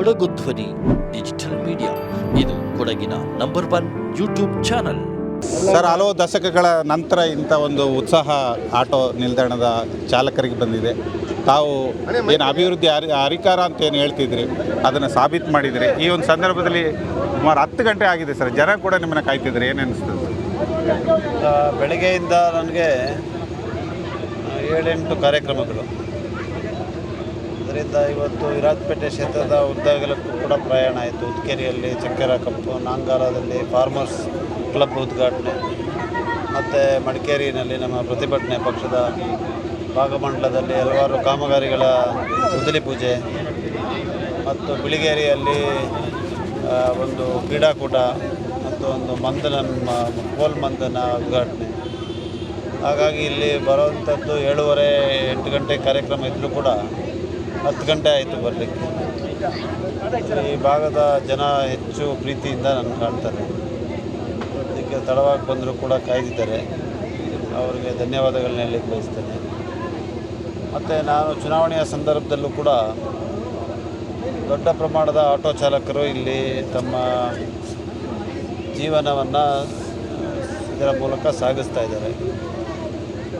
ಕೊಡಗು ಧ್ವನಿ digital media. ಇದು ಕೊಡಗಿನ number one YouTube channel. Sir ಹಲವು ದಶಕಗಳ ನಂತರ ಇಂಥ ಒಂದು ಉತ್ಸಾಹ ಆಟೋ ನಿಲ್ದಾಣದ ಚಾಲಕರಿಗೆ ಬಂದಿದೆ. ತಾವು ಏನು ಅಭಿವೃದ್ಧಿ ಅರಿ ಅಧಿಕಾರ ಅಂತ ಏನು ಹೇಳ್ತಿದ್ರಿ? ಅದನ್ನು ಸಾಬೀತು ಮಾಡಿದರೆ. ಈ ಒಂದು ಸಂದರ್ಭದಲ್ಲಿ ಸುಮಾರು ಹತ್ತು ಗಂಟೆ ಆಗಿದೆ ಸರ್. ಜನ ಕೂಡ ನಿಮ್ಮನ್ನು ಕಾಯ್ತಿದ್ರು ಏನು ಅನಿಸ್ತದೆ? ಸರ್ ಬೆಳಗ್ಗೆಯಿಂದ ನನಗೆ ಏಳೆಂಟು ಕಾರ್ಯಕ್ರಮಗಳು. ಅದರಿಂದ ಇವತ್ತು ವಿರಾಜಪೇಟೆ ಕ್ಷೇತ್ರದ ಉದ್ದಗಲಕ್ಕೂ ಕೂಡ ಪ್ರಯಾಣ ಆಯಿತು. ಉದ್ಕೇರಿಯಲ್ಲಿ ಚಕ್ಕೆರ ಕಪ್ಪು ನಾಂಗಾಲದಲ್ಲಿ ಫಾರ್ಮರ್ಸ್ ಕ್ಲಬ್ ಉದ್ಘಾಟನೆ, ಮತ್ತು ಮಡಿಕೇರಿಯಲ್ಲಿ ನಮ್ಮ ಪ್ರತಿಭಟನೆ ಪಕ್ಷದ ಭಾಗಮಂಡಲದಲ್ಲಿ ಹಲವಾರು ಕಾಮಗಾರಿಗಳ ಮುದಲಿ ಪೂಜೆ, ಮತ್ತು ಬಿಳಿಗೇರಿಯಲ್ಲಿ ಒಂದು ಕ್ರೀಡಾಕೂಟ, ಮತ್ತು ಒಂದು ಮಂದನ ಕೋಲ್ ಮಂದನ ಉದ್ಘಾಟನೆ. ಹಾಗಾಗಿ ಇಲ್ಲಿ ಬರುವಂಥದ್ದು ಏಳುವರೆ ಎಂಟು ಗಂಟೆ ಕಾರ್ಯಕ್ರಮ ಇದ್ದರೂ ಕೂಡ ಹತ್ತು ಗಂಟೆ ಆಯಿತು ಬರಲಿಕ್ಕೆ. ಈ ಭಾಗದ ಜನ ಹೆಚ್ಚು ಪ್ರೀತಿಯಿಂದ ನನ್ನ ಕಾಣ್ತಾರೆ. ಅದಕ್ಕೆ ತಡವಾಗಿ ಬಂದರೂ ಕೂಡ ಕಾಯ್ದಿದ್ದಾರೆ. ಅವರಿಗೆ ಧನ್ಯವಾದಗಳನ್ನ ಹೇಳಲಿಕ್ಕೆ ಬಯಸ್ತೇನೆ. ಮತ್ತು ನಾನು ಚುನಾವಣೆಯ ಸಂದರ್ಭದಲ್ಲೂ ಕೂಡ ದೊಡ್ಡ ಪ್ರಮಾಣದ ಆಟೋ ಚಾಲಕರು ಇಲ್ಲಿ ತಮ್ಮ ಜೀವನವನ್ನು ಇದರ ಮೂಲಕ ಸಾಗಿಸ್ತಾ ಇದ್ದಾರೆ.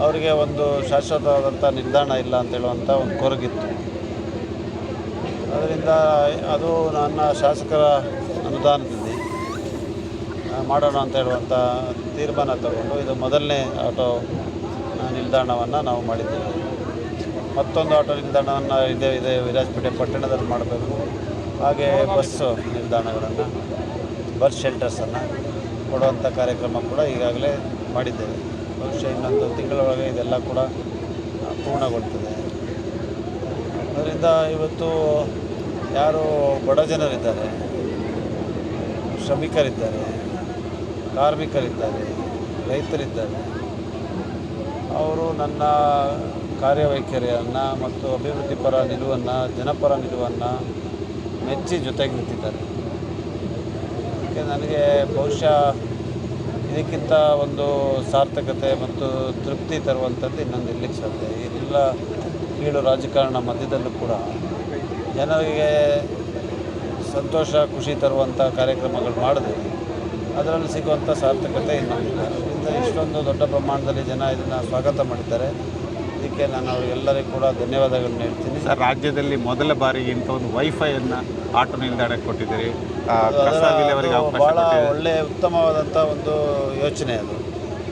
ಅವರಿಗೆ ಒಂದು ಶಾಶ್ವತವಾದಂಥ ನಿಲ್ದಾಣ ಇಲ್ಲ ಅಂತ ಹೇಳುವಂಥ ಒಂದು ಕೊರಗಿತ್ತು. ಅದರಿಂದ ಅದು ನನ್ನ ಶಾಸಕರ ಅನುದಾನದಲ್ಲಿ ಮಾಡೋಣ ಅಂತ ಹೇಳುವಂಥ ತೀರ್ಮಾನ ತಗೊಂಡು ಇದು ಮೊದಲನೇ ಆಟೋ ನಿಲ್ದಾಣವನ್ನು ನಾವು ಮಾಡಿದ್ದೇವೆ. ಮತ್ತೊಂದು ಆಟೋ ನಿಲ್ದಾಣವನ್ನು ಇದೇ, ಇದೆ ವಿರಾಜಪೇಟೆ ಪಟ್ಟಣದಲ್ಲಿ ಮಾಡಬೇಕು. ಹಾಗೆ ಬಸ್ಸು ನಿಲ್ದಾಣಗಳನ್ನು, ಬಸ್ ಶೆಲ್ಟರ್ಸನ್ನು ಕೊಡುವಂಥ ಕಾರ್ಯಕ್ರಮ ಕೂಡ ಈಗಾಗಲೇ ಮಾಡಿದ್ದೇವೆ. ಬಹುಶಃ ಇನ್ನೊಂದು ತಿಂಗಳೊಳಗೆ ಇದೆಲ್ಲ ಕೂಡ ಪೂರ್ಣಗೊಳ್ತದೆ. ಅದರಿಂದ ಇವತ್ತು ಯಾರು ಬಡ ಜನರಿದ್ದಾರೆ. ಶ್ರಮಿಕರಿದ್ದಾರೆ, ಕಾರ್ಮಿಕರಿದ್ದಾರೆ, ರೈತರಿದ್ದಾರೆ. ಅವರು ನನ್ನ ಕಾರ್ಯವೈಖರಿಯನ್ನು ಮತ್ತು ಅಭಿವೃದ್ಧಿ ಪರ ನಿಲುವನ್ನು, ಜನಪರ ನಿಲುವನ್ನು ಮೆಚ್ಚಿ ಜೊತೆಗೆ ನಿಂತಿದ್ದಾರೆ. ಅದಕ್ಕೆ ನನಗೆ ಬಹುಶಃ ಇದಕ್ಕಿಂತ ಒಂದು ಸಾರ್ಥಕತೆ ಮತ್ತು ತೃಪ್ತಿ ತರುವಂಥದ್ದು ಇನ್ನೊಂದು ಇರಲಿಕ್ಕೆ ಸಾಧ್ಯ. ಎಲ್ಲ ಕೀಳು ರಾಜಕಾರಣ ಮಧ್ಯದಲ್ಲೂ ಕೂಡ ಜನರಿಗೆ ಸಂತೋಷ ಖುಷಿ ತರುವಂಥ ಕಾರ್ಯಕ್ರಮಗಳು ಮಾಡಿದೆ. ಅದರಲ್ಲಿ ಸಿಗುವಂಥ ಸಾರ್ಥಕತೆ ಇನ್ನೊಂದಿಲ್ಲ ಇದರಿಂದ ಇಷ್ಟೊಂದು ದೊಡ್ಡ ಪ್ರಮಾಣದಲ್ಲಿ ಜನ ಇದನ್ನು ಸ್ವಾಗತ ಮಾಡಿದ್ದಾರೆ. ಇದಕ್ಕೆ ನಾನು ಅವರಿಗೆಲ್ಲರಿಗೂ ಕೂಡ ಧನ್ಯವಾದಗಳನ್ನ ಹೇಳ್ತೀನಿ. ಸರ್ ರಾಜ್ಯದಲ್ಲಿ ಮೊದಲ ಬಾರಿಗೆ ಇಂಥ ಒಂದು ವೈಫೈಯನ್ನು ಆಟೋ ನಿಲ್ದಾಣಕ್ಕೆ ಕೊಟ್ಟಿದ್ದೀರಿ. ಭಾಳ ಒಳ್ಳೆಯ ಉತ್ತಮವಾದಂಥ ಒಂದು ಯೋಚನೆ ಅದು.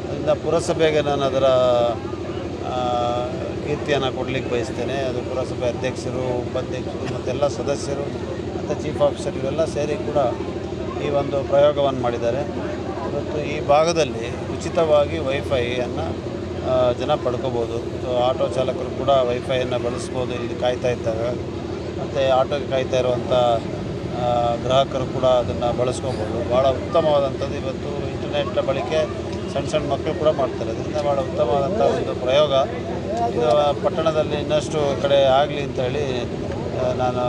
ಅದರಿಂದ ಪುರಸಭೆಗೆ ನಾನು ಅದರ ಕೀರ್ತಿಯನ್ನು ಕೊಡಲಿಕ್ಕೆ ಬಯಸ್ತೇನೆ. ಅದು ಪುರಸಭೆ ಅಧ್ಯಕ್ಷರು, ಉಪಾಧ್ಯಕ್ಷರು ಮತ್ತೆಲ್ಲ ಸದಸ್ಯರು ಮತ್ತು ಚೀಫ್ ಆಫೀಸರ್ ಇವೆಲ್ಲ ಸೇರಿ ಕೂಡ ಈ ಒಂದು ಪ್ರಯೋಗವನ್ನು ಮಾಡಿದ್ದಾರೆ. ಇವತ್ತು ಈ ಭಾಗದಲ್ಲಿ ಉಚಿತವಾಗಿ ವೈಫೈಯನ್ನು ಜನ ಪಡ್ಕೋಬೋದು. ಆಟೋ ಚಾಲಕರು ಕೂಡ ವೈಫೈಯನ್ನು ಬಳಸ್ಬೋದು, ಇಲ್ಲಿ ಕಾಯ್ತಾ ಇದ್ದಾಗ. ಮತ್ತು ಆಟೋಗೆ ಕಾಯ್ತಾ ಇರುವಂಥ ಗ್ರಾಹಕರು ಕೂಡ ಅದನ್ನು ಬಳಸ್ಕೋಬೋದು. ಭಾಳ ಉತ್ತಮವಾದಂಥದ್ದು ಇವತ್ತು ಇಂಟರ್ನೆಟ್ನ ಬಳಕೆ ಸಣ್ಣ ಸಣ್ಣ ಮಕ್ಕಳು ಕೂಡ ಮಾಡ್ತಾರೆ. ಅದರಿಂದ ಭಾಳ ಉತ್ತಮವಾದಂಥ ಒಂದು ಪ್ರಯೋಗ. ಇದು ಪಟ್ಟಣದಲ್ಲಿ ಇನ್ನಷ್ಟು ಕಡೆ ಆಗಲಿ ಅಂತ ಹೇಳಿ ನಾನು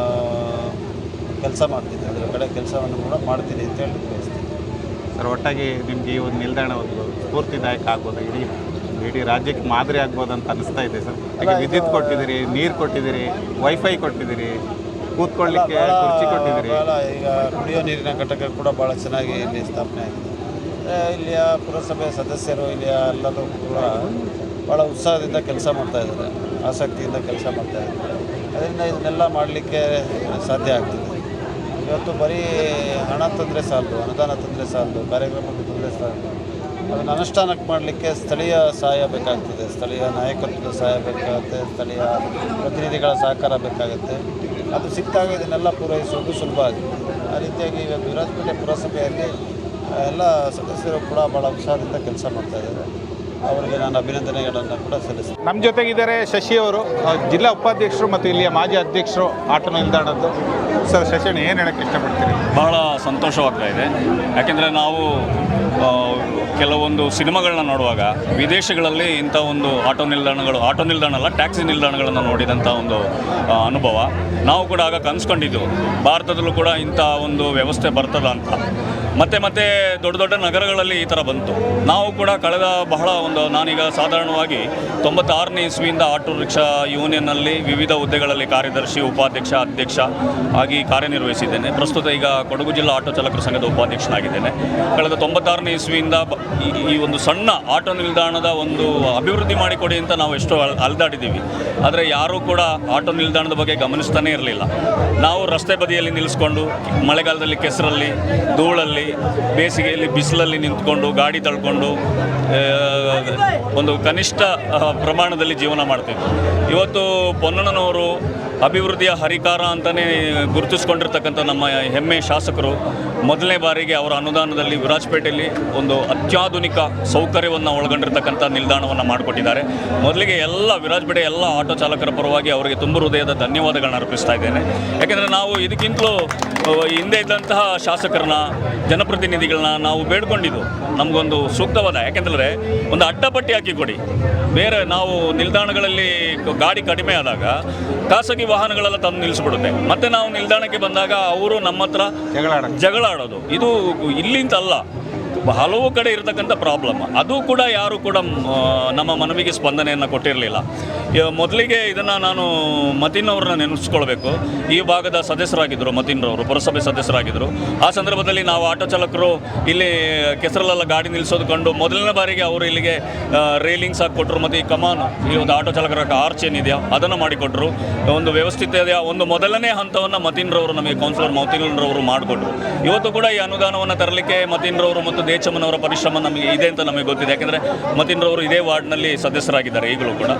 ಕೆಲಸ ಮಾಡ್ತೀನಿ. ಅದರ ಕಡೆ ಕೆಲಸವನ್ನು ಕೂಡ ಮಾಡ್ತೀನಿ ಅಂತ ಹೇಳಿ ಬಯಸ್ತೀನಿ ಸರ್ ಒಟ್ಟಾಗಿ ನಿಮಗೆ ಈ ಒಂದು ನಿಲ್ದಾಣ ಒಂದು ಸ್ಫೂರ್ತಿದಾಯಕ ಆಗ್ಬೋದು? ಇಡೀ ಇಡೀ ರಾಜ್ಯಕ್ಕೆ ಮಾದರಿ ಆಗ್ಬೋದು ಅಂತ ಅನಿಸ್ತಾ ಇದೆ ಸರ್. ಈಗ ವಿದ್ಯುತ್ ಕೊಟ್ಟಿದ್ದೀರಿ ನೀರು ಕೊಟ್ಟಿದ್ದೀರಿ ವೈಫೈ ಕೊಟ್ಟಿದ್ದೀರಿ ಕೂತ್ಕೊಳ್ಳಿಕ್ಕೆ ಕುರ್ಚಿ ಕೊಟ್ಟಿದ್ದೀರಿ. ಭಾಳ ಈಗ ಕುಡಿಯೋ ನೀರಿನ ಘಟಕ ಕೂಡ ಭಾಳ ಚೆನ್ನಾಗಿ ಇಲ್ಲಿ ಸ್ಥಾಪನೆ ಆಗಿದೆ. ಇಲ್ಲಿಯ ಪುರಸಭೆ ಸದಸ್ಯರು ಇಲ್ಲಿಯ ಎಲ್ಲರೂ ಕೂಡ ಭಾಳ ಉತ್ಸಾಹದಿಂದ ಕೆಲಸ ಮಾಡ್ತಾಯಿದ್ದಾರೆ ಆಸಕ್ತಿಯಿಂದ ಕೆಲಸ ಮಾಡ್ತಾಯಿದ್ದಾರೆ ಅದರಿಂದ ಇದನ್ನೆಲ್ಲ ಮಾಡಲಿಕ್ಕೆ ಸಾಧ್ಯ ಆಗ್ತದೆ. ಇವತ್ತು ಬರೀ ಹಣ ತಂದರೆ ಸಾಲದು ಅನುದಾನ ತಂದರೆ ಸಾಲದು ಕಾರ್ಯಕ್ರಮಕ್ಕೆ ತಂದರೆ ಸಾಲದು ಅದನ್ನು ಅನುಷ್ಠಾನಕ್ಕೆ ಮಾಡಲಿಕ್ಕೆ ಸ್ಥಳೀಯ ಸಹಾಯ ಬೇಕಾಗ್ತದೆ. ಸ್ಥಳೀಯ ನಾಯಕತ್ವದ ಸಹಾಯ ಬೇಕಾಗುತ್ತೆ, ಸ್ಥಳೀಯ ಪ್ರತಿನಿಧಿಗಳ ಸಹಕಾರ ಬೇಕಾಗುತ್ತೆ. ಅದು ಸಿಕ್ಕಾಗ ಇದನ್ನೆಲ್ಲ ಪೂರೈಸುವುದು ಸುಲಭ ಆಗಿದೆ. ಆ ರೀತಿಯಾಗಿ ಇವತ್ತು ವಿರಾಜಪೇಟೆ ಪುರಸಭೆಯಲ್ಲಿ ಎಲ್ಲ ಸದಸ್ಯರು ಕೂಡ ಭಾಳ ಉತ್ಸಾಹದಿಂದ ಕೆಲಸ ಮಾಡ್ತಾ ಇದ್ದಾರೆ. ಅವರಿಗೆ ನಾನು ಅಭಿನಂದನೆಗಳನ್ನು ಕೂಡ ಸಲ್ಲಿಸ್ತೇನೆ. ನಮ್ಮ ಜೊತೆಗಿದ್ದಾರೆ ಶಶಿ ಅವರು ಜಿಲ್ಲಾ ಉಪಾಧ್ಯಕ್ಷರು ಮತ್ತು ಇಲ್ಲಿಯ ಮಾಜಿ ಅಧ್ಯಕ್ಷರು ಆಟೋ ನಿಲ್ದಾಣದ್ದು. ಸರ್ ಶಶಿ ಏನು ಹೇಳಕ್ಕೆ ಇಷ್ಟಪಡ್ತೀರಿ? ಬಹಳ ಸಂತೋಷವಾಗ್ತಾ ಇದೆ. ಯಾಕೆಂದರೆ ನಾವು ಕೆಲವೊಂದು ಸಿನಿಮಾಗಳನ್ನ ನೋಡುವಾಗ ವಿದೇಶಗಳಲ್ಲಿ ಇಂಥ ಒಂದು ಆಟೋ ನಿಲ್ದಾಣಗಳು ಆಟೋ ನಿಲ್ದಾಣ ಅಲ್ಲ ಟ್ಯಾಕ್ಸಿ ನಿಲ್ದಾಣಗಳನ್ನು ನೋಡಿದಂಥ ಒಂದು ಅನುಭವ. ನಾವು ಕೂಡ ಆಗ ಕನ್ಸ್ಕೊಂಡಿದ್ದು ಭಾರತದಲ್ಲೂ ಕೂಡ ಇಂಥ ಒಂದು ವ್ಯವಸ್ಥೆ ಬರ್ತದ ಅಂತ. ಮತ್ತೆ ಮತ್ತೆ ದೊಡ್ಡ ದೊಡ್ಡ ನಗರಗಳಲ್ಲಿ ಈ ಥರ ಬಂತು. ನಾವು ಕೂಡ ಕಳೆದ ಬಹಳ ಒಂದು ನಾನೀಗ ಸಾಧಾರಣವಾಗಿ ತೊಂಬತ್ತಾರನೇ ಇಸ್ವಿಯಿಂದ ಆಟೋ ರಿಕ್ಷಾ ಯೂನಿಯನ್ನಲ್ಲಿ ವಿವಿಧ ಹುದ್ದೆಗಳಲ್ಲಿ ಕಾರ್ಯದರ್ಶಿ, ಉಪಾಧ್ಯಕ್ಷ, ಅಧ್ಯಕ್ಷ ಆಗಿ ಕಾರ್ಯನಿರ್ವಹಿಸಿದ್ದೇನೆ. ಪ್ರಸ್ತುತ ಈಗ ಕೊಡಗು ಜಿಲ್ಲಾ ಆಟೋ ಚಾಲಕರ ಸಂಘದ ಉಪಾಧ್ಯಕ್ಷನಾಗಿದ್ದೇನೆ. ಕಳೆದ ತೊಂಬತ್ತಾರನೇ ಇಸ್ವಿಯಿಂದ ಈ- ಒಂದು ಸಣ್ಣ ಆಟೋ ನಿಲ್ದಾಣದ ಒಂದು ಅಭಿವೃದ್ಧಿ ಮಾಡಿಕೊಡಿ ಅಂತ ನಾವು ಎಷ್ಟೋ ಅಲ್ ಅಲ್ದಾಡಿದ್ದೀವಿ. ಆದರೆ ಯಾರೂ ಕೂಡ ಆಟೋ ನಿಲ್ದಾಣದ ಬಗ್ಗೆ ಗಮನಿಸ್ತಾನೇ ಇರಲಿಲ್ಲ. ನಾವು ರಸ್ತೆ ಬದಿಯಲ್ಲಿ ನಿಲ್ಲಿಸ್ಕೊಂಡು ಮಳೆಗಾಲದಲ್ಲಿ ಕೆಸರಲ್ಲಿ, ಧೂಳಲ್ಲಿ ಬೇಸಿಗೆಯಲ್ಲಿ ಬಿಸಿಲಲ್ಲಿ ನಿಂತ್ಕೊಂಡು, ಗಾಡಿ ತಳ್ಕೊಂಡು ಒಂದು ಕನಿಷ್ಠ ಪ್ರಮಾಣದಲ್ಲಿ ಜೀವನ ಮಾಡ್ತಿದ್ದರು ಇವತ್ತು ಪೊನ್ನಣ್ಣನವರು ಅಭಿವೃದ್ಧಿಯ ಹರಿಕಾರ ಅಂತಲೇ ಗುರುತಿಸ್ಕೊಂಡಿರ್ತಕ್ಕಂಥ ನಮ್ಮ ಹೆಮ್ಮೆ ಶಾಸಕರು, ಮೊದಲನೇ ಬಾರಿಗೆ ಅವರ ಅನುದಾನದಲ್ಲಿ ವಿರಾಜಪೇಟೆಯಲ್ಲಿ ಒಂದು ಅತ್ಯಾಧುನಿಕ ಸೌಕರ್ಯವನ್ನು ಒಳಗೊಂಡಿರ್ತಕ್ಕಂಥ ನಿಲ್ದಾಣವನ್ನು ಮಾಡಿಕೊಟ್ಟಿದ್ದಾರೆ. ಮೊದಲಿಗೆ ಎಲ್ಲ ವಿರಾಜಪೇಟೆ ಎಲ್ಲ ಆಟೋ ಚಾಲಕರ ಪರವಾಗಿ ಅವರಿಗೆ ತುಂಬ ಹೃದಯದ ಧನ್ಯವಾದಗಳನ್ನು ಅರ್ಪಿಸ್ತಾ ಇದ್ದೇನೆ. ಯಾಕೆಂದರೆ ನಾವು ಇದಕ್ಕಿಂತಲೂ ಹಿಂದೆ ಇದ್ದಂತಹ ಶಾಸಕರನ್ನ ಜನಪ್ರತಿನಿಧಿಗಳನ್ನ ನಾವು ಬೇಡ್ಕೊಂಡಿದ್ದು. ನಮಗೊಂದು ಸೂಕ್ತವಾದ ಯಾಕೆಂದರೆ ಒಂದು ಅಡ್ಡಪಟ್ಟಿ ಹಾಕಿ ಕೊಡಿ. ಬೇರೆ ನಾವು ನಿಲ್ದಾಣಗಳಲ್ಲಿ ಗಾಡಿ ಕಡಿಮೆ ಆದಾಗ ಖಾಸಗಿ ವಾಹನಗಳೆಲ್ಲ ತಂದು ನಿಲ್ಲಿಸ್ಬಿಡುತ್ತೆ. ಮತ್ತೆ ನಾವು ನಿಲ್ದಾಣಕ್ಕೆ ಬಂದಾಗ ಅವರು ನಮ್ಮ ಹತ್ರ ಜಗಳ ಆಡೋದು. ಇದು ಇಲ್ಲಿಂತಲ್ಲ. ಹಲವು ಕಡೆ ಇರತಕ್ಕಂಥ ಪ್ರಾಬ್ಲಮ್. ಅದು ಕೂಡ ಯಾರು ಕೂಡ ನಮ್ಮ ಮನವಿಗೆ ಸ್ಪಂದನೆಯನ್ನು ಕೊಟ್ಟಿರಲಿಲ್ಲ. ಮೊದಲಿಗೆ ಇದನ್ನು ನಾನು ಮತೀನ್ ಅವ್ರನ್ನ ನೆನೆಸ್ಕೊಳ್ಬೇಕು. ಈ ಭಾಗದ ಸದಸ್ಯರಾಗಿದ್ದರು ಮತಿನ್ರವರು ಪುರಸಭೆ ಸದಸ್ಯರಾಗಿದ್ದರು ಆ ಸಂದರ್ಭದಲ್ಲಿ ನಾವು ಆಟೋ ಚಾಲಕರು ಇಲ್ಲಿ ಕೆಸರಲ್ಲೆಲ್ಲ ಗಾಡಿ ನಿಲ್ಲಿಸೋದು ಕಂಡು ಮೊದಲನೇ ಬಾರಿಗೆ ಅವರು ಇಲ್ಲಿಗೆ ರೈಲಿಂಗ್ಸ್ ಹಾಕಿಕೊಟ್ರು ಮತ್ತು ಈ ಕಮಾನು ಈ ಒಂದು ಆಟೋ ಚಾಲಕರ ಆರ್ಚ್ ಏನಿದೆಯಾ, ಅದನ್ನು ಮಾಡಿಕೊಟ್ರು. ಒಂದು ವ್ಯವಸ್ಥಿತ ಒಂದು ಮೊದಲನೇ ಹಂತವನ್ನು ಮತಿನ್ರವರು ನಮಗೆ ಕೌನ್ಸಿಲರ್ ಮೌತಿನ್ರವರು ಮಾಡಿಕೊಟ್ರು. ಇವತ್ತು ಕೂಡ ಈ ಅನುದಾನವನ್ನು ತರಲಿಕ್ಕೆ ಮತಿನ್ರವರು ಮತ್ತು ದೇಚಮ್ಮನವರ ಪರಿಶ್ರಮ ನಮಗೆ ಇದೆ ಅಂತ ನಮಗೆ ಗೊತ್ತಿದೆ. ಯಾಕೆಂದರೆ ಮತಿನ್ರವರು ಇದೇ ವಾರ್ಡ್ನಲ್ಲಿ ಸದಸ್ಯರಾಗಿದ್ದಾರೆ ಈಗಲೂ ಕೂಡ.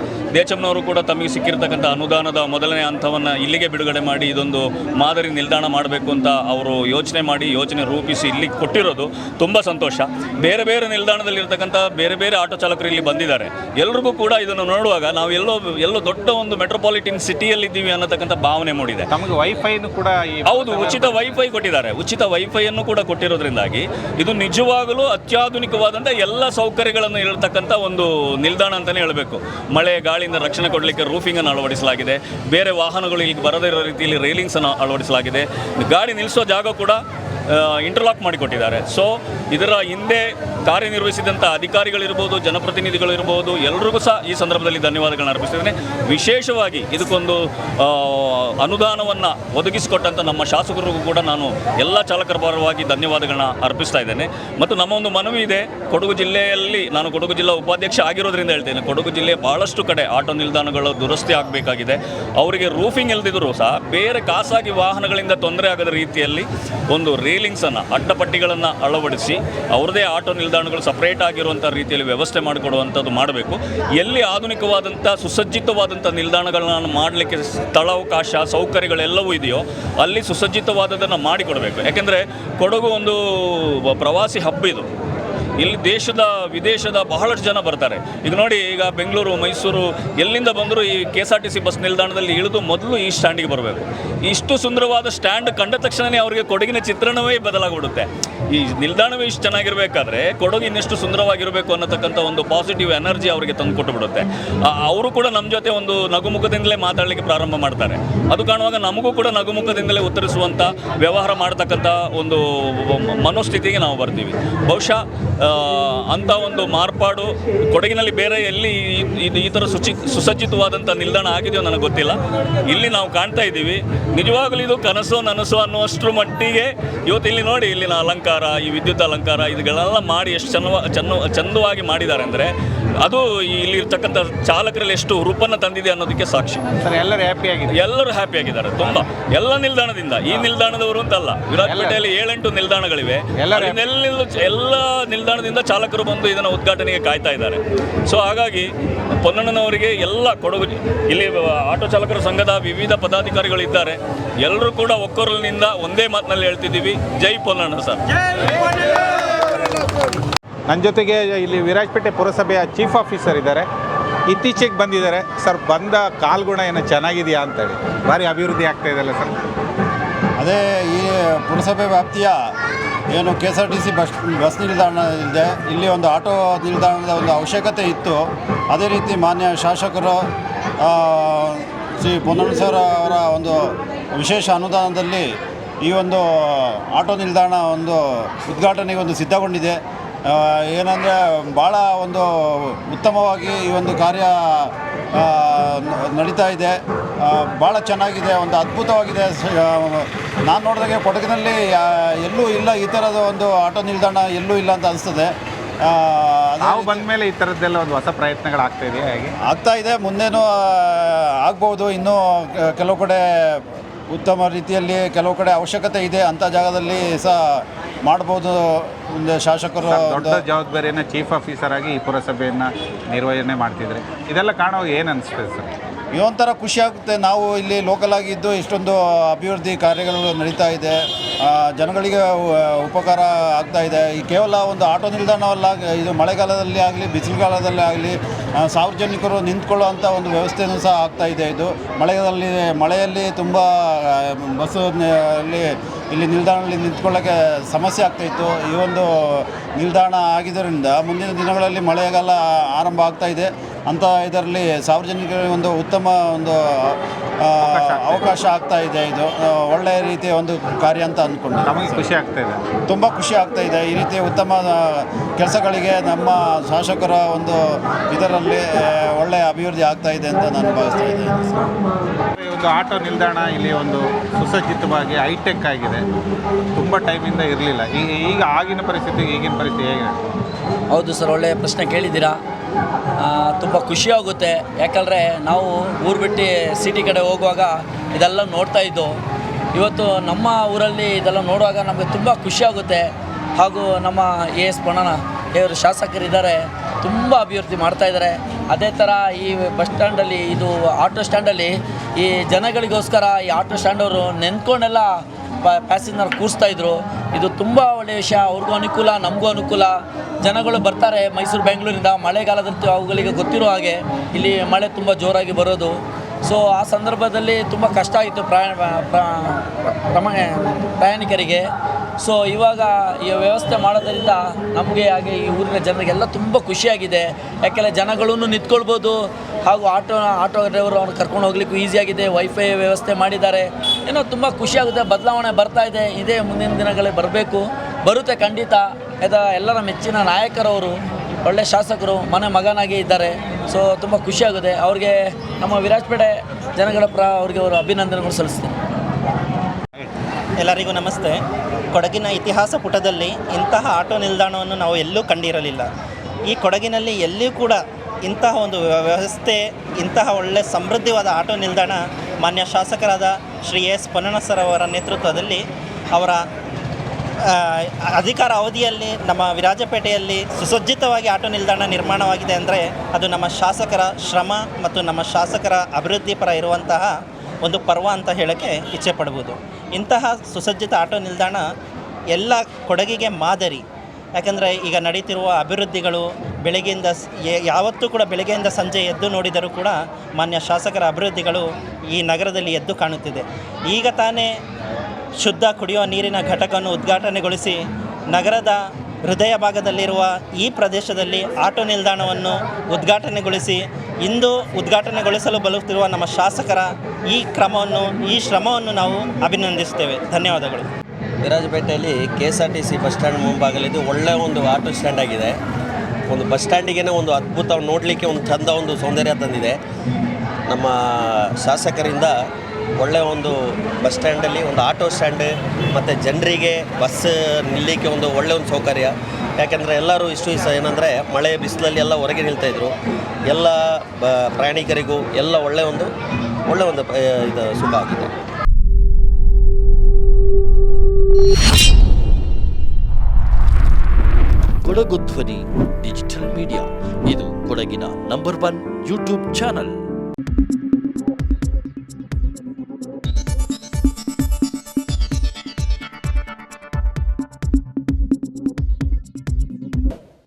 ದೇಚಮ್ಮನವರು ಕೂಡ ತಮಗೆ ಸಿಕ್ಕಿರ್ತಕ್ಕಂಥ ಅನುದಾನದ ಮೊದಲನೇ ಹಂತವನ್ನು ಇಲ್ಲಿಗೆ ಬಿಡುಗಡೆ ಮಾಡಿ ಇದೊಂದು ಮಾದರಿ ನಿಲ್ದಾಣ ಮಾಡಬೇಕು ಅಂತ ಅವರು ಯೋಚನೆ ಮಾಡಿ ಯೋಜನೆ ರೂಪಿಸಿ ಇಲ್ಲಿ ಕೊಟ್ಟಿರೋದು ತುಂಬ ಸಂತೋಷ. ಬೇರೆ ಬೇರೆ ನಿಲ್ದಾಣದಲ್ಲಿರ್ತಕ್ಕಂಥ ಬೇರೆ ಬೇರೆ ಆಟೋ ಚಾಲಕರು ಇಲ್ಲಿ ಬಂದಿದ್ದಾರೆ. ಎಲ್ರಿಗೂ ಕೂಡ ಇದನ್ನು ನೋಡುವಾಗ ನಾವು ಎಲ್ಲೋ ಎಲ್ಲೋ ದೊಡ್ಡ ಒಂದು ಮೆಟ್ರೋಪಾಲಿಟನ್ ಸಿಟಿಯಲ್ಲಿದ್ದೀವಿ ಅನ್ನತಕ್ಕಂಥ ಭಾವನೆ ಮೂಡಿದೆ. ನಮಗೆ ವೈಫೈ ಕೂಡ ಹೌದು ಉಚಿತ ವೈಫೈ ಕೊಟ್ಟಿದ್ದಾರೆ. ಉಚಿತ ವೈಫೈಯನ್ನು ಕೂಡ ಕೊಟ್ಟಿರೋದ್ರಿಂದಾಗಿ ಇದು ನಿಜವಾಗಲೂ ಅತ್ಯಾಧುನಿಕವಾದಂಥ ಎಲ್ಲ ಸೌಕರ್ಯಗಳನ್ನು ಇರತಕ್ಕಂಥ ಒಂದು ನಿಲ್ದಾಣ ಅಂತಲೇ ಹೇಳಬೇಕು. ಮಳೆ ಗಾಳಿಯಿಂದ ರಕ್ಷಣೆ ಕೊಡಲಿಕ್ಕೆ ರೂಫಿಂಗನ್ನು ಅಳವಡಿಸಲಾಗಿದೆ. ಬೇರೆ ವಾಹನಗಳು ಇಲ್ಲಿ ಬರದೇ ಇರೋ ರೀತಿಯಲ್ಲಿ ರೈಲಿಂಗ್ಸನ್ನು ಅಳವಡಿಸಲಾಗಿದೆ. ಗಾಡಿ ನಿಲ್ಲಿಸೋ ಜಾಗ ಕೂಡ ಇಂಟರ್ಲಾಕ್ ಮಾಡಿಕೊಟ್ಟಿದ್ದಾರೆ. ಸೊ ಇದರ ಹಿಂದೆ ಕಾರ್ಯನಿರ್ವಹಿಸಿದಂಥ ಅಧಿಕಾರಿಗಳಿರ್ಬೋದು, ಜನಪ್ರತಿನಿಧಿಗಳಿರ್ಬೋದು ಎಲ್ಲರಿಗೂ ಸಹ ಈ ಸಂದರ್ಭದಲ್ಲಿ ಧನ್ಯವಾದಗಳನ್ನ ಅರ್ಪಿಸ್ತಿದ್ದೇನೆ. ವಿಶೇಷವಾಗಿ ಇದಕ್ಕೊಂದು ಅನುದಾನವನ್ನು ಒದಗಿಸಿಕೊಟ್ಟಂಥ ನಮ್ಮ ಶಾಸಕರಿಗೂ ಕೂಡ ನಾನು ಎಲ್ಲ ಚಾಲಕರ ಪರವಾಗಿ ಧನ್ಯವಾದಗಳನ್ನ ಅರ್ಪಿಸ್ತಾ ಇದ್ದೇನೆ. ಮತ್ತು ನಮ್ಮ ಒಂದು ಮನವಿ ಇದೆ. ಕೊಡಗು ಜಿಲ್ಲೆಯಲ್ಲಿ, ನಾನು ಕೊಡಗು ಜಿಲ್ಲಾ ಉಪಾಧ್ಯಕ್ಷ ಆಗಿರೋದ್ರಿಂದ ಹೇಳ್ತೇನೆ. ಕೊಡಗು ಜಿಲ್ಲೆ ಭಾಳಷ್ಟು ಕಡೆ ಆಟೋ ನಿಲ್ದಾಣಗಳು ದುರಸ್ತಿ ಆಗಬೇಕಾಗಿದೆ. ಅವರಿಗೆ ರೂಫಿಂಗ್ ಇಲ್ದಿದ್ರು ಸಹ ಬೇರೆ ಖಾಸಗಿ ವಾಹನಗಳಿಂದ ತೊಂದರೆ ಆಗದ ರೀತಿಯಲ್ಲಿ ಒಂದು ರೇಲಿಂಗ್ಸನ್ನು ಅಡ್ಡಪಟ್ಟಿಗಳನ್ನು ಅಳವಡಿಸಿ, ಅವರದೇ ಆಟೋ ನಿಲ್ದಾಣಗಳು ಸಪ್ರೇಟ್ ಆಗಿರುವಂಥ ರೀತಿಯಲ್ಲಿ ವ್ಯವಸ್ಥೆ ಮಾಡಿಕೊಡುವಂಥದ್ದು ಮಾಡಬೇಕು. ಎಲ್ಲಿ ಆಧುನಿಕವಾದಂಥ, ಸುಸಜ್ಜಿತವಾದಂಥ ನಿಲ್ದಾಣಗಳನ್ನು ಮಾಡಲಿಕ್ಕೆ ಸ್ಥಳಾವಕಾಶ, ಸೌಕರ್ಯಗಳೆಲ್ಲವೂ ಇದೆಯೋ, ಅಲ್ಲಿ ಸುಸಜ್ಜಿತವಾದದನ್ನು ಮಾಡಿಕೊಡಬೇಕು. ಯಾಕೆಂದರೆ ಕೊಡಗು ಒಂದು ಪ್ರವಾಸಿ ಹಬ್ಬ ಇದು. ಇಲ್ಲಿ ದೇಶದ, ವಿದೇಶದ ಬಹಳಷ್ಟು ಜನ ಬರ್ತಾರೆ. ಈಗ ನೋಡಿ, ಈಗ ಬೆಂಗಳೂರು, ಮೈಸೂರು, ಎಲ್ಲಿಂದ ಬಂದರೂ ಈ K S R T C bus ನಿಲ್ದಾಣದಲ್ಲಿ ಇಳಿದು ಮೊದಲು ಈ ಸ್ಟ್ಯಾಂಡಿಗೆ ಬರಬೇಕು. ಇಷ್ಟು ಸುಂದರವಾದ ಸ್ಟ್ಯಾಂಡ್ ಕಂಡ ತಕ್ಷಣವೇ ಅವರಿಗೆ ಕೊಡಗಿನ ಚಿತ್ರಣವೇ ಬದಲಾಗಿಬಿಡುತ್ತೆ. ಈ ನಿಲ್ದಾಣವೇ ಇಷ್ಟು ಚೆನ್ನಾಗಿರಬೇಕಾದ್ರೆ ಕೊಡಗು ಇನ್ನೆಷ್ಟು ಸುಂದರವಾಗಿರಬೇಕು ಅನ್ನತಕ್ಕಂಥ ಒಂದು ಪಾಸಿಟಿವ್ ಎನರ್ಜಿ ಅವರಿಗೆ ತಂದು ಕೊಟ್ಟು ಬಿಡುತ್ತೆ ಅವರು ಕೂಡ ನಮ್ಮ ಜೊತೆ ಒಂದು ನಗುಮುಖದಿಂದಲೇ ಮಾತಾಡಲಿಕ್ಕೆ ಪ್ರಾರಂಭ ಮಾಡ್ತಾರೆ. ಅದು ಕಾಣುವಾಗ ನಮಗೂ ಕೂಡ ನಗುಮುಖದಿಂದಲೇ ಉತ್ತರಿಸುವಂಥ ವ್ಯವಹಾರ ಮಾಡ್ತಕ್ಕಂಥ ಒಂದು ಮನೋಸ್ಥಿತಿಗೆ ನಾವು ಬರ್ತೀವಿ. ಬಹುಶಃ ಅಂಥ ಒಂದು ಮಾರ್ಪಾಡು ಕೊಡಗಿನಲ್ಲಿ ಬೇರೆ ಎಲ್ಲಿ ಈ- ಥರ ಶುಚಿ ಸುಸಜ್ಜಿತವಾದಂಥ ನಿಲ್ದಾಣ ಆಗಿದೆಯೋ ನನಗೆ ಗೊತ್ತಿಲ್ಲ. ಇಲ್ಲಿ ನಾವು ಕಾಣ್ತಾ ಇದ್ದೀವಿ. ನಿಜವಾಗಲೂ ಇದು ಕನಸು ನನಸು ಅನ್ನುವಷ್ಟರ ಮಟ್ಟಿಗೆ ಇವತ್ತು ಇಲ್ಲಿ ನೋಡಿ, ಇಲ್ಲಿನ ಅಲಂಕಾರ, ಈ ವಿದ್ಯುತ್ ಅಲಂಕಾರ ಇದುಗಳೆಲ್ಲ ಮಾಡಿ ಎಷ್ಟು ಚೆನ್ನ ಚೆನ್ನ ಚಂದವಾಗಿ ಮಾಡಿದ್ದಾರೆ ಅಂದರೆ ಅದು ಇಲ್ಲಿ ಇರ್ತಕ್ಕಂಥ ಚಾಲಕರಲ್ಲಿ ಎಷ್ಟು ರೂಪನ್ನು ತಂದಿದೆ ಅನ್ನೋದಕ್ಕೆ ಸಾಕ್ಷಿ. ಸರ್ ಎಲ್ಲರೂ ಹ್ಯಾಪಿ ಆಗಿದೆ ಎಲ್ಲರೂ ಹ್ಯಾಪಿ ಆಗಿದ್ದಾರೆ ತುಂಬಾ. ಎಲ್ಲ ನಿಲ್ದಾಣದಿಂದ ಈ ನಿಲ್ದಾಣದವರು ಅಂತಲ್ಲ ವಿರಾಜಪೇಟೆಯಲ್ಲಿ ಏಳೆಂಟು ನಿಲ್ದಾಣಗಳಿವೆ. ಎಲ್ಲ ನಿಲ್ದಾಣದಿಂದ ಚಾಲಕರು ಬಂದು ಇದನ್ನು ಉದ್ಘಾಟನೆಗೆ ಕಾಯ್ತಾ ಇದ್ದಾರೆ. ಸೊ ಹಾಗಾಗಿ ಪೊನ್ನಣ್ಣನವರಿಗೆ ಎಲ್ಲ ಕೊಡಗು. ಇಲ್ಲಿ ಆಟೋ ಚಾಲಕರ ಸಂಘದ ವಿವಿಧ ಪದಾಧಿಕಾರಿಗಳು ಇದ್ದಾರೆ ಎಲ್ಲರೂ ಕೂಡ ಒಕ್ಕೊರಲಿನಿಂದ ಒಂದೇ ಮಾತಿನಲ್ಲಿ ಹೇಳ್ತಿದ್ದೀವಿ ಜೈ ಪೊನ್ನಣ್ಣ ಸರ್. ನನ್ನ ಜೊತೆಗೆ ಇಲ್ಲಿ ವಿರಾಜಪೇಟೆ ಪುರಸಭೆಯ ಚೀಫ್ ಆಫೀಸರ್ ಇದ್ದಾರೆ. ಇತ್ತೀಚೆಗೆ ಬಂದಿದ್ದಾರೆ. ಸರ್, ಬಂದ ಕಾಲ್ಗುಣ ಏನೋ? ಚೆನ್ನಾಗಿದೆಯಾ ಅಂತೇಳಿ. ಭಾರಿ ಅಭಿವೃದ್ಧಿ ಆಗ್ತಾ ಇದೆಯಲ್ಲ ಸರ್? ಅದೇ, ಈ ಪುರಸಭೆ ವ್ಯಾಪ್ತಿಯ ಏನು K S R T C bus bus ನಿಲ್ದಾಣ ಇದೆ. ಇಲ್ಲಿ ಒಂದು ಆಟೋ ನಿಲ್ದಾಣದ ಒಂದು ಅವಶ್ಯಕತೆ ಇತ್ತು. ಅದೇ ರೀತಿ ಮಾನ್ಯ ಶಾಸಕರು ಶ್ರೀ ಪೊನ್ನಣ್ಣ ಸರ್ ಅವರ ಒಂದು ವಿಶೇಷ ಅನುದಾನದಲ್ಲಿ ಈ ಒಂದು ಆಟೋ ನಿಲ್ದಾಣ ಒಂದು ಉದ್ಘಾಟನೆಗೆ ಒಂದು ಸಿದ್ಧಗೊಂಡಿದೆ. ಏನಂದರೆ ಭಾಳ ಒಂದು ಉತ್ತಮವಾಗಿ ಈ ಒಂದು ಕಾರ್ಯ ನಡೀತಾ ಇದೆ. ಭಾಳ ಚೆನ್ನಾಗಿದೆ ಒಂದು ಅದ್ಭುತವಾಗಿದೆ. ನಾನು ನೋಡಿದಾಗೆ ಕೊಡಗಿನಲ್ಲಿ ಎಲ್ಲೂ ಇಲ್ಲ ಈ ಥರದ ಒಂದು ಆಟೋ ನಿಲ್ದಾಣ ಎಲ್ಲೂ ಇಲ್ಲ ಅಂತ ಅನಿಸ್ತದೆ. ನಾವು ಬಂದ ಮೇಲೆ ಈ ಥರದ್ದೆಲ್ಲ ಒಂದು ಹೊಸ ಪ್ರಯತ್ನಗಳಾಗ್ತಾ ಇದೆಯಾ ಹಾಗೆ? ಆಗ್ತಾ ಇದೆ ಮುಂದೇನೂ ಆಗ್ಬೋದು. ಇನ್ನೂ ಕೆಲವು ಕಡೆ ಉತ್ತಮ ರೀತಿಯಲ್ಲಿ ಕೆಲವು ಕಡೆ ಅವಶ್ಯಕತೆ ಇದೆ ಅಂಥ ಜಾಗದಲ್ಲಿ ಸಹ ಮಾಡ್ಬೋದು. ಒಂದು ಶಾಸಕರು ದೊಡ್ಡ ಜವಾಬ್ದಾರಿಯನ್ನು ಚೀಫ್ ಆಫೀಸರ್ ಆಗಿ ಈ ಪುರಸಭೆಯನ್ನು ನಿರ್ವಹಣೆ ಮಾಡ್ತಿದ್ರೆ. ಇದೆಲ್ಲ ಕಾಣೋ ಏನು ಅನಿಸ್ತದೆ ಸರ್? ಇದೊಂಥರ ಖುಷಿಯಾಗುತ್ತೆ ನಾವು ಇಲ್ಲಿ ಲೋಕಲ್ ಆಗಿದ್ದು ಇಷ್ಟೊಂದು ಅಭಿವೃದ್ಧಿ ಕಾರ್ಯಗಳು ನಡೀತಾ ಇದೆ. ಜನಗಳಿಗೆ ಉಪಕಾರ ಆಗ್ತಾ ಇದೆ. ಈ ಕೇವಲ ಒಂದು ಆಟೋ ನಿಲ್ದಾಣವಲ್ಲ ಇದು ಮಳೆಗಾಲದಲ್ಲಿ ಆಗಲಿ, ಬಿಸಿಲುಗಾಲದಲ್ಲಿ ಆಗಲಿ ಸಾರ್ವಜನಿಕರು ನಿಂತ್ಕೊಳ್ಳುವಂಥ ಒಂದು ವ್ಯವಸ್ಥೆಯೂ ಸಹ ಆಗ್ತಾ ಇದೆ ಇದು. ಮಳೆಗಾಲದಲ್ಲಿ, ಮಳೆಯಲ್ಲಿ ತುಂಬ ಬಸ್ಸು ಇಲ್ಲಿ ನಿಲ್ದಾಣದಲ್ಲಿ ನಿಂತ್ಕೊಳ್ಳೋಕ್ಕೆ ಸಮಸ್ಯೆ ಆಗ್ತಾಯಿತ್ತು ಈ ಒಂದು ನಿಲ್ದಾಣ ಆಗಿದ್ದರಿಂದ ಮುಂದಿನ ದಿನಗಳಲ್ಲಿ ಮಳೆಗಾಲ ಆರಂಭ ಆಗ್ತಾಯಿದೆ ಅಂತ ಇದರಲ್ಲಿ ಸಾರ್ವಜನಿಕರಿಗೆ ಒಂದು ಉತ್ತಮ ಒಂದು ಅವಕಾಶ ಆಗ್ತಾ ಇದೆ. ಇದು ಒಳ್ಳೆಯ ರೀತಿಯ ಒಂದು ಕಾರ್ಯ ಅಂತ ಅಂದ್ಕೊಂಡು ನಮಗೆ ಖುಷಿ ಆಗ್ತಾ ಇದೆ. ತುಂಬ ಖುಷಿ ಆಗ್ತಾ ಇದೆ. ಈ ರೀತಿ ಉತ್ತಮ ಕೆಲಸಗಳಿಗೆ ನಮ್ಮ ಶಾಸಕರ ಒಂದು ಇದರಲ್ಲಿ ಒಳ್ಳೆಯ ಅಭಿವೃದ್ಧಿ ಆಗ್ತಾ ಇದೆ ಅಂತ ನಾನು ಭಾವಿಸ್ತಾ ಇದ್ದೇನೆ. ಒಂದು ಆಟೋ ನಿಲ್ದಾಣ ಇಲ್ಲಿ ಒಂದು ಸುಸಜ್ಜಿತವಾಗಿ ಹೈಟೆಕ್ ಆಗಿದೆ. ತುಂಬ ಟೈಮಿಂದ ಇರಲಿಲ್ಲ. ಈಗ ಈಗ ಆಗಿನ ಪರಿಸ್ಥಿತಿ ಈಗಿನ ಪರಿಸ್ಥಿತಿ ಹೇಗೆ ಹೌದು ಸರ್ ಒಳ್ಳೆಯ ಪ್ರಶ್ನೆ ಕೇಳಿದ್ದೀರಾ? ತುಂಬ ಖುಷಿಯಾಗುತ್ತೆ. ಯಾಕಂದರೆ ನಾವು ಊರು ಬಿಟ್ಟು ಸಿಟಿ ಕಡೆ ಹೋಗುವಾಗ ಇದೆಲ್ಲ ನೋಡ್ತಾ ಇದ್ದು, ಇವತ್ತು ನಮ್ಮ ಊರಲ್ಲಿ ಇದೆಲ್ಲ ನೋಡುವಾಗ ನಮಗೆ ತುಂಬ ಖುಷಿಯಾಗುತ್ತೆ. ಹಾಗೂ ನಮ್ಮ ಎ ಎಸ್ ಪಣ್ಣನ ಇವರು ಶಾಸಕರಿದ್ದಾರೆ ತುಂಬ ಅಭಿವೃದ್ಧಿ ಮಾಡ್ತಾ ಇದ್ದಾರೆ. ಅದೇ ಥರ ಈ ಬಸ್ ಸ್ಟ್ಯಾಂಡಲ್ಲಿ, ಇದು ಆಟೋ ಸ್ಟ್ಯಾಂಡಲ್ಲಿ ಈ ಜನಗಳಿಗೋಸ್ಕರ ಈ ಆಟೋ ಸ್ಟ್ಯಾಂಡವರು ನೆನ್ಕೊಂಡೆಲ್ಲ ಪ್ಯಾಸೆಂಜರ್ ಕೂರಿಸ್ತಾ ಇದ್ರು. ಇದು ತುಂಬ ಒಳ್ಳೆಯ ವಿಷಯ. ಅವ್ರಿಗೂ ಅನುಕೂಲ, ನಮಗೂ ಅನುಕೂಲ. ಜನಗಳು ಬರ್ತಾರೆ ಮೈಸೂರು, ಬೆಂಗಳೂರಿಂದ. ಮಳೆಗಾಲದಂತೆ ಅವುಗಳಿಗೆ ಗೊತ್ತಿರೋ ಹಾಗೆ ಇಲ್ಲಿ ಮಳೆ ತುಂಬ ಜೋರಾಗಿ ಬರೋದು. ಸೊ ಆ ಸಂದರ್ಭದಲ್ಲಿ ತುಂಬ ಕಷ್ಟ ಆಯಿತು ಪ್ರಯಾಣ ಪ್ರಯಾಣಿಕರಿಗೆ. ಸೊ ಇವಾಗ ಈ ವ್ಯವಸ್ಥೆ ಮಾಡೋದರಿಂದ ನಮಗೆ ಹಾಗೆ ಈ ಊರಿನ ಜನರಿಗೆಲ್ಲ ತುಂಬ ಖುಷಿಯಾಗಿದೆ. ಯಾಕೆಂದರೆ ಜನಗಳೂ ನಿಂತ್ಕೊಳ್ಬೋದು ಹಾಗೂ ಆಟೋ ಆಟೋ ಡ್ರೈವರು ಅವ್ರನ್ನ ಕರ್ಕೊಂಡು ಹೋಗ್ಲಿಕ್ಕೂ ಈಸಿಯಾಗಿದೆ ವೈಫೈ ವ್ಯವಸ್ಥೆ ಮಾಡಿದ್ದಾರೆ. ಏನೋ ತುಂಬ ಖುಷಿಯಾಗುತ್ತೆ. ಬದಲಾವಣೆ ಬರ್ತಾ ಇದೆ. ಇದೇ ಮುಂದಿನ ದಿನಗಳಲ್ಲಿ ಬರಬೇಕು. ಬರುತ್ತೆ ಖಂಡಿತ. ಇದು ಎಲ್ಲರ ಮೆಚ್ಚಿನ ನಾಯಕರವರು, ಒಳ್ಳೆ ಶಾಸಕರು, ಮನೆ ಮಗನಾಗಿ ಇದ್ದಾರೆ. ಸೊ ತುಂಬ ಖುಷಿಯಾಗುತ್ತೆ. ಅವ್ರಿಗೆ ನಮ್ಮ ವಿರಾಜಪೇಟೆ ಜನಗಳ ಪ್ರ, ಅವ್ರಿಗೆ ಅವರು ಅಭಿನಂದನೆಗಳು ಸಲ್ಲಿಸ್ತೀನಿ. ಎಲ್ಲರಿಗೂ ನಮಸ್ತೆ. ಕೊಡಗಿನ ಇತಿಹಾಸ ಪುಟದಲ್ಲಿ ಇಂತಹ ಆಟೋ ನಿಲ್ದಾಣವನ್ನು ನಾವು ಎಲ್ಲೂ ಕಂಡಿರಲಿಲ್ಲ. ಈ ಕೊಡಗಿನಲ್ಲಿ ಎಲ್ಲಿಯೂ ಕೂಡ ಇಂತಹ ಒಂದು ವ್ಯ- ವ್ಯವಸ್ಥೆ, ಇಂತಹ ಒಳ್ಳೆ ಸಮೃದ್ಧಿವಾದ ಆಟೋ ನಿಲ್ದಾಣ ಮಾನ್ಯ ಶಾಸಕರಾದ ಶ್ರೀ ಎಸ್ ಪೊನ್ನಣಸರ್ ಅವರ ನೇತೃತ್ವದಲ್ಲಿ ಅವರ ಅಧಿಕಾರ ಅವಧಿಯಲ್ಲಿ, ನಮ್ಮ ವಿರಾಜಪೇಟೆಯಲ್ಲಿ ಸುಸಜ್ಜಿತವಾಗಿ ಆಟೋ ನಿಲ್ದಾಣ ನಿರ್ಮಾಣವಾಗಿದೆ ಅಂದರೆ ಅದು ನಮ್ಮ ಶಾಸಕರ ಶ್ರಮ ಮತ್ತು ನಮ್ಮ ಶಾಸಕರ ಅಭಿವೃದ್ಧಿ ಪರ ಇರುವಂತಹ ಒಂದು ಪರ್ವ ಅಂತ ಹೇಳೋಕ್ಕೆ ಇಚ್ಛೆ ಪಡ್ಬೋದು. ಇಂತಹ ಸುಸಜ್ಜಿತ ಆಟೋ ನಿಲ್ದಾಣ ಎಲ್ಲ ಕೊಡಗಿಗೆ ಮಾದರಿ. ಯಾಕಂದರೆ ಈಗ ನಡೀತಿರುವ ಅಭಿವೃದ್ಧಿಗಳು ಬೆಳಗ್ಗೆಯಿಂದ ಯಾವತ್ತೂ ಕೂಡ ಬೆಳಗ್ಗೆಯಿಂದ ಸಂಜೆ ಎದ್ದು ನೋಡಿದರೂ ಕೂಡ ಮಾನ್ಯ ಶಾಸಕರ ಅಭಿವೃದ್ಧಿಗಳು ಈ ನಗರದಲ್ಲಿ ಎದ್ದು ಕಾಣುತ್ತಿದೆ. ಈಗ ತಾನೇ ಶುದ್ಧ ಕುಡಿಯುವ ನೀರಿನ ಘಟಕವನ್ನು ಉದ್ಘಾಟನೆಗೊಳಿಸಿ ನಗರದ ಹೃದಯ ಭಾಗದಲ್ಲಿರುವ ಈ ಪ್ರದೇಶದಲ್ಲಿ ಆಟೋ ನಿಲ್ದಾಣವನ್ನು ಉದ್ಘಾಟನೆಗೊಳಿಸಿ, ಇಂದು ಉದ್ಘಾಟನೆಗೊಳಿಸಲು ಬರುತ್ತಿರುವ ನಮ್ಮ ಶಾಸಕರ ಈ ಕ್ರಮವನ್ನು, ಈ ಶ್ರಮವನ್ನು ನಾವು ಅಭಿನಂದಿಸುತ್ತೇವೆ. ಧನ್ಯವಾದಗಳು. ವಿರಾಜಪೇಟೆಯಲ್ಲಿ K S R T C bus stand ಮುಂಭಾಗಲಿದ್ದು ಒಳ್ಳೆಯ ಒಂದು ಆಟೋ ಸ್ಟ್ಯಾಂಡ್ ಆಗಿದೆ. ಒಂದು ಬಸ್ ಸ್ಟ್ಯಾಂಡಿಗೆ ಒಂದು ಅದ್ಭುತ ನೋಡಲಿಕ್ಕೆ ಒಂದು ಚಂದ ಒಂದು ಸೌಂದರ್ಯ ತಂದಿದೆ. ನಮ್ಮ ಶಾಸಕರಿಂದ ಒಳ್ಳೆಯ ಒಂದು ಬಸ್ ಸ್ಟ್ಯಾಂಡಲ್ಲಿ ಒಂದು ಆಟೋ ಸ್ಟ್ಯಾಂಡ್ ಮತ್ತು ಜನರಿಗೆ ಬಸ್ ನಿಲ್ಲಿಕ್ಕೆ ಒಂದು ಒಳ್ಳೆಯ ಒಂದು ಸೌಕರ್ಯ. ಯಾಕೆಂದರೆ ಎಲ್ಲರೂ ಇಷ್ಟು ದಿವಸ ಏನಂದರೆ ಮಳೆ ಬಿಸಿಲಲ್ಲಿ ಎಲ್ಲ ಹೊರಗೆ ನಿಲ್ತಾಯಿದ್ರು ಎಲ್ಲ, ಬ, ಪ್ರಯಾಣಿಕರಿಗೂ ಎಲ್ಲ ಒಳ್ಳೆಯ ಒಂದು ಒಳ್ಳೆಯ ಒಂದು ಇದು ಸುಖ ಆಗಿದೆ. ಕೊಡಗು ಧ್ವನಿ ಡಿಜಿಟಲ್ ಮೀಡಿಯಾ ಇದು ಕೊಡಗಿನ ನಂಬರ್ ಒನ್ ಯೂಟ್ಯೂಬ್ ಚಾನಲ್